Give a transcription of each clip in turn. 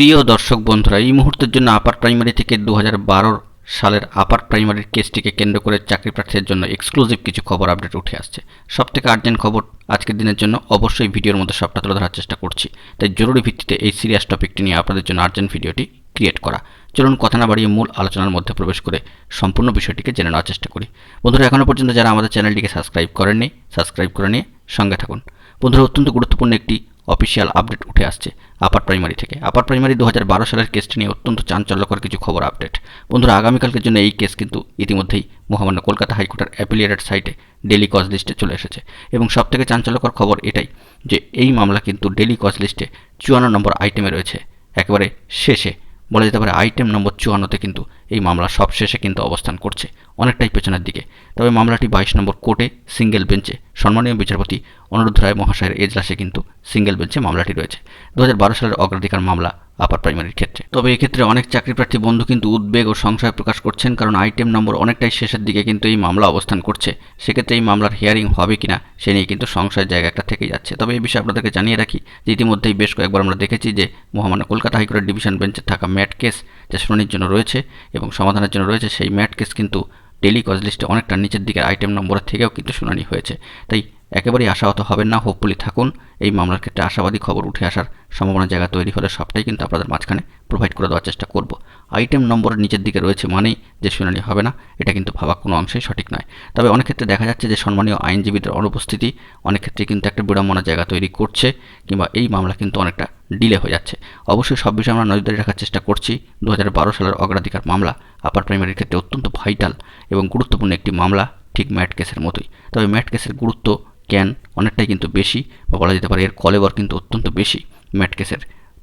প্রিয় দর্শক বন্ধুরা, এই মুহূর্তের জন্য আপার প্রাইমারি থেকে দু হাজার বারো সালের আপার প্রাইমারির কেসটিকে কেন্দ্র করে চাকরি প্রার্থীদের জন্য এক্সক্লুসিভ কিছু খবর আপডেট উঠে আসছে। সব থেকে আর্জেন্ট খবর আজকের দিনের জন্য অবশ্যই ভিডিওর মধ্যে সবটা তুলে ধরার চেষ্টা করছি। তাই জরুরি ভিত্তিতে এই সিরিয়াস টপিকটি নিয়ে আপনাদের জন্য আর্জেন্ট ভিডিওটি ক্রিয়েট করা। চলুন কথা না বাড়িয়ে মূল আলোচনার মধ্যে প্রবেশ করে সম্পূর্ণ বিষয়টিকে জেনে নেওয়ার চেষ্টা করি। বন্ধুরা এখনও পর্যন্ত যারা আমাদের চ্যানেলটিকে সাবস্ক্রাইব করেননি সাবস্ক্রাইব করে নিয়ে সঙ্গে থাকুন। বন্ধুরা, অত্যন্ত গুরুত্বপূর্ণ একটি অফিসিয়াল আপডেট উঠে আসছে আপার প্রাইমারি থেকে। আপার প্রাইমারি দু হাজার বারো সালের কেসটি নিয়ে অত্যন্ত চাঞ্চল্যকর কিছু খবর আপডেট বন্ধুরা, আগামীকালকের জন্য এই কেস কিন্তু ইতিমধ্যেই মহামান্য কলকাতা হাইকোর্টের অ্যাপিলিয়েটেড সাইটে ডেলি কজ লিস্টে চলে এসেছে। এবং সবথেকে চাঞ্চল্যকর খবর এটাই যে এই মামলা কিন্তু ডেলি কজ লিস্টে চুয়ান্ন নম্বর আইটেমে রয়েছে। একেবারে শেষে, বলা যেতে পারে আইটেম নম্বর চুয়ান্নতে কিন্তু এই মামলা সব শেষে কিন্তু অবস্থান করছে, অনেকটাই পেছনের দিকে। তবে মামলাটি বাইশ নম্বর কোর্টে সিঙ্গেল বেঞ্চে সম্মানীয় বিচারপতি অনুরুদ্ধ রায় মহাশয়ের এজলাসে কিন্তু সিঙ্গেল বেঞ্চে মামলাটি রয়েছে। দু হাজার বারো সালের অগ্রাধিকার মামলা আপার প্রাইমারির ক্ষেত্রে। তবে এক্ষেত্রে অনেক চাকরি প্রার্থী বন্ধু কিন্তু উদ্বেগ ও সংশয় প্রকাশ করছেন, কারণ আইটেম নম্বর অনেকটাই শেষের দিকে কিন্তু এই মামলা অবস্থান করছে। সেক্ষেত্রে এই মামলার হিয়ারিং হবে কিনা, সে নিয়ে কিন্তু সংশয়ের জায়গা একটা থেকেই যাচ্ছে। তবে এই বিষয়ে আপনাদেরকে জানিয়ে রাখি, যে ইতিমধ্যেই বেশ কয়েকবার আমরা দেখেছি যে মহামান্য কলকাতা হাইকোর্টের ডিভিশন বেঞ্চে থাকা ম্যাট কেস যা শুনানির জন্য রয়েছে এবং সমাধানের জন্য রয়েছে, সেই ম্যাট কেস কিন্তু ডেলি কজ লিস্টে অনেকটা নিচের দিকের আইটেম নম্বরের থেকেও কিন্তু শুনানি হয়েছে। তাই একেবারেই আশাহত হবেন না হোপফুলি থাকুন। এই মামলার ক্ষেত্রে আশাবাদী খবর উঠে আসার সম্ভাবনা জায়গা তৈরি হলে সবটাই কিন্তু আপনাদের মাঝখানে প্রোভাইড করে দেওয়ার চেষ্টা করব। আইটেম নম্বরের নিচের দিকে রয়েছে মানেই যে শুনানি হবে না, এটা কিন্তু ভাবা কোনো অংশেই সঠিক নয়। তবে অনেক ক্ষেত্রে দেখা যাচ্ছে যে সম্মানীয় আইনজীবীদের অনুপস্থিতি অনেক ক্ষেত্রে কিন্তু একটা বিড়ম্বনা জায়গা তৈরি করছে কিংবা এই মামলা কিন্তু অনেকটা ডিলে হয়ে যাচ্ছে। অবশ্যই সব বিষয়ে আমরা নজরদারি রাখার চেষ্টা করছি। দু হাজার বারো সালের অগ্রাধিকার মামলা আপার প্রাইমারির ক্ষেত্রে অত্যন্ত ভাইটাল এবং গুরুত্বপূর্ণ একটি মামলা, ঠিক ম্যাট কেসের মতোই। তবে ম্যাট কেসের গুরুত্ব জ্ঞান অনেকটাই কিন্তু বেশি বা বলা যেতে পারে এর কলেবর কিন্তু অত্যন্ত বেশি ম্যাট কেসের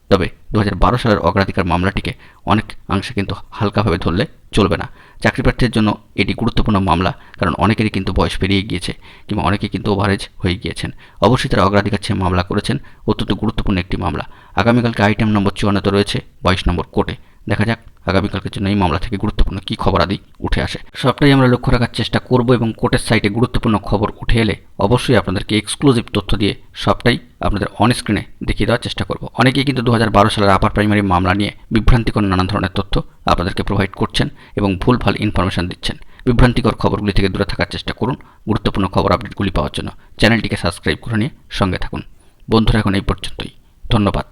তবে দু হাজার বারো সালের অগ্রাধিকার মামলাটিকে অনেক অংশে কিন্তু হালকাভাবে ধরলে চলবে না। চাকরি প্রার্থীর জন্য এটি গুরুত্বপূর্ণ মামলা, কারণ অনেকেরই কিন্তু বয়স পেরিয়ে গিয়েছে কিংবা অনেকে কিন্তু ওভারেজ হয়ে গিয়েছেন। অবশ্যই তারা অগ্রাধিকার চেয়ে মামলা করেছেন, অত্যন্ত গুরুত্বপূর্ণ একটি মামলা। আগামীকালকে আইটেম নম্বর চুয়ান্নতে রয়েছে, বাইশ নম্বর কোর্টে। দেখা যাক, আগামীকালকের জন্য এই মামলা থেকে গুরুত্বপূর্ণ কী খবর আদি উঠে আসে। সবটাই আমরা লক্ষ্য রাখার চেষ্টা করব এবং কোর্টের সাইটে গুরুত্বপূর্ণ খবর উঠে এলে অবশ্যই আপনাদেরকে এক্সক্লুসিভ তথ্য দিয়ে সবটাই আপনাদের অন স্ক্রিনে দেখিয়ে দেওয়ার চেষ্টা করব। অনেকেই কিন্তু দু হাজার বারো সালের আপার প্রাইমারি মামলা নিয়ে বিভ্রান্তিকর নানান ধরনের তথ্য আপনাদেরকে প্রোভাইড করছেন এবং ভুলভাল ইনফরমেশন দিচ্ছেন। বিভ্রান্তিকর খবরগুলি থেকে দূরে থাকার চেষ্টা করুন, গুরুত্বপূর্ণ খবর আপডেটগুলি পাওয়ার জন্য। চ্যানেলটিকে সাবস্ক্রাইব করে নিয়ে সঙ্গে থাকুন। বন্ধুরা, এখন এই পর্যন্তই। ধন্যবাদ।